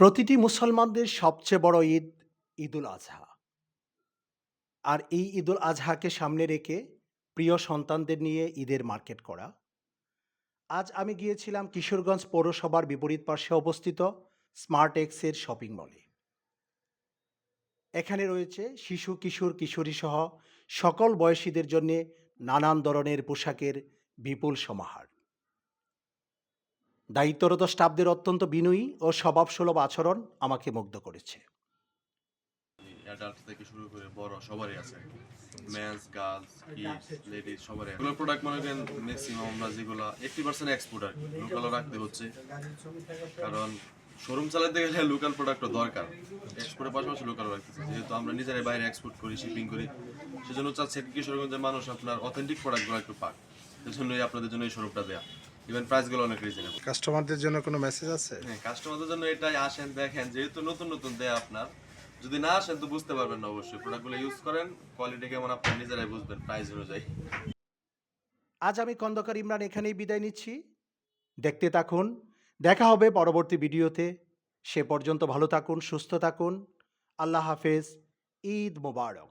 প্রতিটি মুসলমানদের সবচেয়ে বড় ঈদ ঈদুল আজহা। আর এই ঈদুল আজহাকে সামনে রেখে প্রিয় সন্তানদের নিয়ে ঈদের মার্কেট করা। আজ আমি গিয়েছিলাম কিশোরগঞ্জ পৌরসভার বিপরীত পার্শ্বে অবস্থিত স্মার্ট এক্সের শপিং মলে। এখানে রয়েছে শিশু, কিশোর, কিশোরী সহ সকল বয়সীদের জন্যে নানান ধরনের পোশাকের বিপুল সমাহার। দায়িত্বরত স্টাফদের অত্যন্ত বিনয়ী ও স্বভাবসুলভ আচরণ আমাকে মুগ্ধ করেছে। বড় সবারই আছে। মেন্স গার্লস কিডস প্রোডাক্ট মনে ম্যাক্সিমাম আমরা যেগুলো এইটটি পার্সেন্ট এক্সপোর্ট আর রাখতে হচ্ছে। কারণ শোরুম চালাতে গেলে লোকাল প্রোডাক্টও দরকার। এক্সপোর্টের পাশাপাশি লোকালও রাখতেছে যেহেতু আমরা নিজেরাই বাইরে এক্সপোর্ট করি শিপিং করি, সেজন্য চাচ্ছে কিশোরগঞ্জের মানুষ আপনার অথেন্টিক প্রোডাক্টগুলো একটু পাক। সেজন্যই আপনাদের জন্য এই শোরুমটা দেয়া। ইভেন প্রাইসগুলো অনেক রিজনেবল কাস্টমারদের জন্য কোনো মেসেজ আছে? হ্যাঁ কাস্টমারদের জন্য এটাই আসেন দেখেন যেহেতু নতুন নতুন দেয় আপনার যদি না আসেন তো বুঝতে পারবেন না অবশ্যই প্রোডাক্টগুলো ইউজ করেন কোয়ালিটি কেমন আপনি নিজেরাই বুঝবেন প্রাইস অনুযায়ী। আজ আমি খন্দকার ইমরান এখানেই বিদায় নিচ্ছি। দেখতে থাকুন দেখা হবে পরবর্তী ভিডিওতে। সে পর্যন্ত ভালো থাকুন সুস্থ থাকুন। আল্লাহ হাফেজ ঈদ মোবারক।